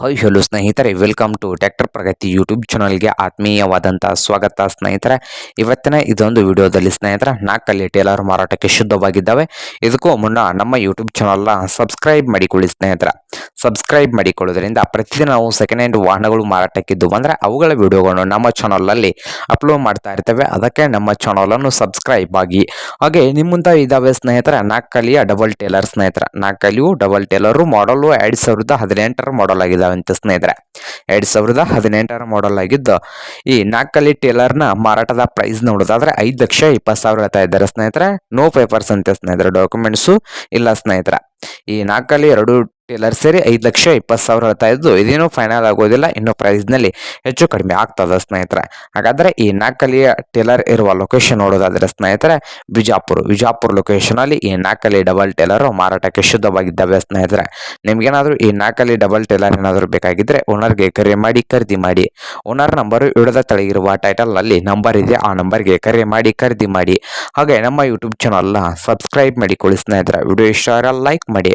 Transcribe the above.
Hi hello ಸ್ನೇಹಿತರೆ. Welcome to tractor Pragati YouTube ಚಾನಲ್ಗೆ ಆತ್ಮೀಯವಾದಂಥ ಸ್ವಾಗತ ಸ್ನೇಹಿತರೆ. ಇವತ್ತಿನ ಇದೊಂದು ವಿಡಿಯೋದಲ್ಲಿ ಸ್ನೇಹಿತರೆ, ನಾಲ್ಕಲ್ಲಿ ಟೇಲರ್ ಮಾರಾಟಕ್ಕೆ ಶುದ್ಧವಾಗಿದ್ದಾವೆ. ಇದಕ್ಕೂ ಮುನ್ನ ನಮ್ಮ ಯೂಟ್ಯೂಬ್ ಚಾನಲ್ನ ಸಬ್ಸ್ಕ್ರೈಬ್ ಮಾಡಿಕೊಳ್ಳಿ ಸ್ನೇಹಿತರ. ಸಬ್ಸ್ಕ್ರೈಬ್ ಮಾಡಿಕೊಳ್ಳೋದ್ರಿಂದ ಪ್ರತಿದಿನ ನಾವು ಸೆಕೆಂಡ್ ಹ್ಯಾಂಡ್ ವಾಹನಗಳು ಮಾರಾಟಕ್ಕಿದ್ದು ಅಂದರೆ ಅವುಗಳ ವಿಡಿಯೋಗಳನ್ನು ನಮ್ಮ ಚಾನಲಲ್ಲಿ ಅಪ್ಲೋಡ್ ಮಾಡ್ತಾ ಇರ್ತೇವೆ. ಅದಕ್ಕೆ ನಮ್ಮ ಚಾನಲನ್ನು ಸಬ್ಸ್ಕ್ರೈಬ್ ಆಗಿ. ಹಾಗೆ ನಿಮ್ಮಂತ ಮುಂದೆ ಇದ್ದಾವೆ ಸ್ನೇಹಿತರೆ ನಾಲ್ಕಲಿಯ ಡಬಲ್ ಟೇಲರ್ ಸ್ನೇಹಿತರ. ನಾಲ್ಕಲಿಯು ಡಬಲ್ ಟೇಲರು ಮಾಡಲು ಎರಡು ಸಾವಿರದ ಹದಿನೆಂಟರ ಮಾಡಲ್ ಆಗಿದ್ದಾವೆ ಅಂತ ಸ್ನೇಹಿತರೆ. ಎರಡು ಸಾವಿರದ ಹದಿನೆಂಟರ ಮಾಡಲ್ ಆಗಿದ್ದು ಈ ನಾಲ್ಕಲಿ ಟೇಲರ್ನ ಮಾರಾಟದ ಪ್ರೈಸ್ ನೋಡೋದಾದ್ರೆ ಐದು ಲಕ್ಷ ಇಪ್ಪತ್ತು ಸಾವಿರ ಹೇಳ್ತಾ ಇದ್ದಾರೆ ಸ್ನೇಹಿತರೆ. ನೋ ಪೇಪರ್ಸ್ ಅಂತೆ ಸ್ನೇಹಿತರೆ ಡಾಕ್ಯುಮೆಂಟ್ಸು ಇಲ್ಲ ಸ್ನೇಹಿತರೆ. ಈ ನಾಲ್ಕಲ್ಲಿ ಎರಡು ಟೇಲರ್ ಸೇರಿ ಐದು ಲಕ್ಷ ಇಪ್ಪತ್ತು ಸಾವಿರ ಹೇಳ್ತಾ ಇದ್ದು ಇದೇನು ಫೈನಲ್ ಆಗೋದಿಲ್ಲ, ಇನ್ನು ಪ್ರೈಸ್ನಲ್ಲಿ ಹೆಚ್ಚು ಕಡಿಮೆ ಆಗ್ತದೆ ಸ್ನೇಹಿತರೆ. ಹಾಗಾದರೆ ಈ ನಾಲ್ಕಲಿಯ ಟೇಲರ್ ಇರುವ ಲೊಕೇಶನ್ ನೋಡೋದಾದರೆ ಸ್ನೇಹಿತರೆ, ಬಿಜಾಪುರ. ವಿಜಾಪುರ ಲೊಕೇಶನಲ್ಲಿ ಈ ನಾಕಲಿ ಡಬಲ್ ಟೇಲರ್ ಮಾರಾಟಕ್ಕೆ ಶುದ್ಧವಾಗಿದ್ದಾವೆ ಸ್ನೇಹಿತರೆ. ನಿಮಗೇನಾದರೂ ಈ ನಾಕಲಿ ಡಬಲ್ ಟೇಲರ್ ಏನಾದರೂ ಬೇಕಾಗಿದ್ದರೆ ಓನರ್ಗೆ ಕರೆ ಮಾಡಿ, ಖರೀದಿ ಮಾಡಿ. ಓನರ್ ನಂಬರು ಇಡದ ತಳಗಿರುವ ಟೈಟಲ್ನಲ್ಲಿ ನಂಬರ್ ಇದೆ, ಆ ನಂಬರ್ಗೆ ಕರೆ ಮಾಡಿ, ಖರೀದಿ ಮಾಡಿ. ಹಾಗೆ ನಮ್ಮ ಯೂಟ್ಯೂಬ್ ಚಾನಲ್ನ ಸಬ್ಸ್ಕ್ರೈಬ್ ಮಾಡಿಕೊಳ್ಳಿ ಸ್ನೇಹಿತರೆ. ವಿಡಿಯೋ ಇಷ್ಟ ಲೈಕ್ ಮಾಡಿ.